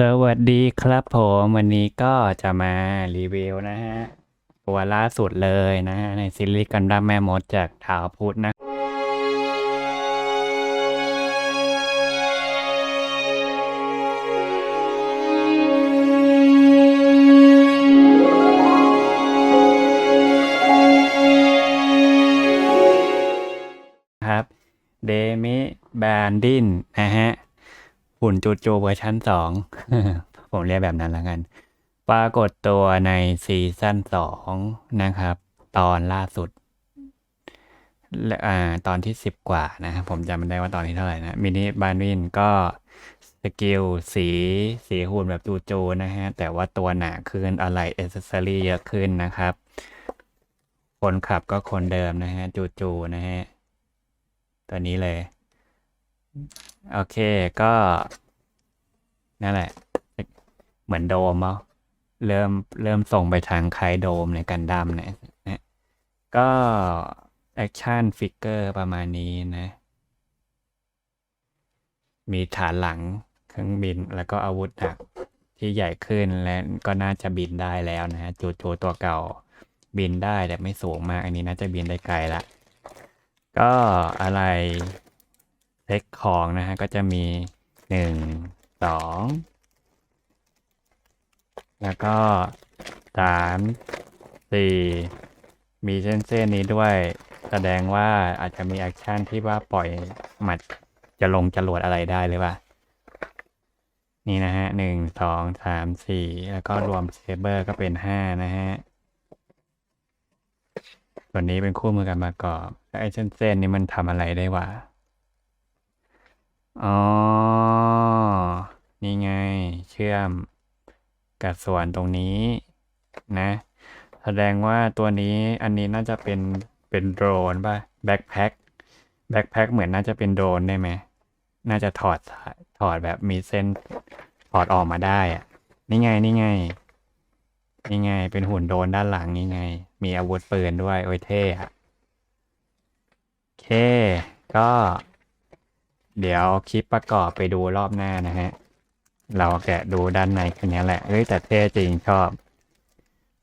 สวัสดีครับผมวันนี้ก็จะมารีวิวนะฮะ ตัวล่าสุดเลยนะฮะ ในซีรีส์กันดั้มแม่มดจากถาวพุทธนะ ครับ เดมิแบนดินนะฮะ หุ่นจูจูเวอร์ชันสองผมเรียกแบบนั้นแล้วกัน ปรากฏตัวในซีซั่นสองนะครับ ตอนล่าสุดและอ่าตอนที่สิบกว่านะครับผมจำไม่ได้ว่าตอนที่เท่าไหร่นะ มินิบานวินก็สกิลสีสีหุ่นแบบจูจูนะฮะ แต่ว่าตัวหนาขึ้นอะไรเอเซสซอรี่เยอะขึ้นนะครับ คนขับก็คนเดิมนะฮะ จูจูนะฮะ ตัวนี้เลย โอเคก็นั่นแหละ เหมือนโดมเนาะเริ่มเริ่มส่งไปทางคล้ายโดมในกันดั้มเนี่ยนะก็แอคชั่นฟิกเกอร์ประมาณนี้นะ มีฐานหลังเครื่องบินแล้วก็อาวุธหนักที่ใหญ่ขึ้นและก็น่าจะบินได้แล้วนะฮะจูจูตัวเก่าบินได้แต่ไม่สูงมาก อันนี้น่าจะบินได้ไกลละ ก็อะไร เซ็กของนะฮะก็จะมีหนึ่งสองแล้วก็สามสี่มีเส้นเส้นนี้ด้วย แสดงว่าอาจจะมีแอคชั่นที่ว่าปล่อยหมัดจะลงจรวดอะไรได้หรือเปล่า นี่นะฮะหนึ่งสองสามสี่แล้วก็รวมเซเบอร์ก็เป็นห้านะฮะ ส่วนนี้เป็นคู่มือการประกอบแล้วไอ้เส้นเส้นนี้มันทำอะไรได้วะ อ๋อ นี่ไง เชื่อมกับส่วนตรงนี้นะ แสดงว่าตัวนี้อันนี้น่าจะเป็นเป็นโดรนป่ะแบ็คแพ็คแบ็คแพ็คเหมือนน่าจะเป็นโดรนได้ไหมน่าจะถอดถอดแบบมีเส้นถอดออกมาได้อะนี่ไงนี่ไงนี่ไง เป็นหุ่นโดรนด้านหลังนี่ไง มีอาวุธปืนด้วย โอ้ยเท่อะโอเค ก็ เดี๋ยวคลิปประกอบไปดูรอบหน้านะฮะ เราแกะดูด้านในแค่นี้แหละ เอ้ยแต่เท่จริงชอบ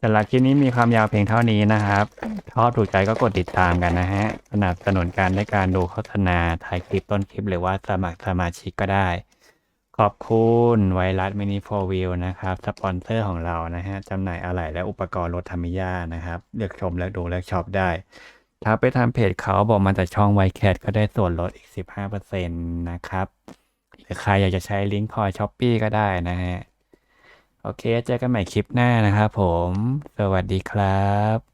สำหรับคลิปนี้มีความยาวเพียงเท่านี้นะครับชอบถูกใจก็กดติดตามกันนะฮะ สนับสนุนการในการดูโฆษณาถ่ายคลิปต้นคลิปหรือว่าสมัครสมาชิกก็ได้ ขอบคุณไวรัสมินิโฟวิวนะครับ สปอนเซอร์ของเรานะฮะจำหน่ายอะไหล่และอุปกรณ์รถธรรมิยานะครับ เลือกชมเลือกดูเลือกช็อปได้ ถ้าไปทำเพจเขาบอกมาจากช่องไวแคทก็ได้ส่วนลดอีก 15%นะครับ หรือใครอยากจะใช้ลิงก์คอยช้อปปี้ก็ได้นะฮะ โอเค เจอกันใหม่คลิปหน้านะครับผม สวัสดีครับ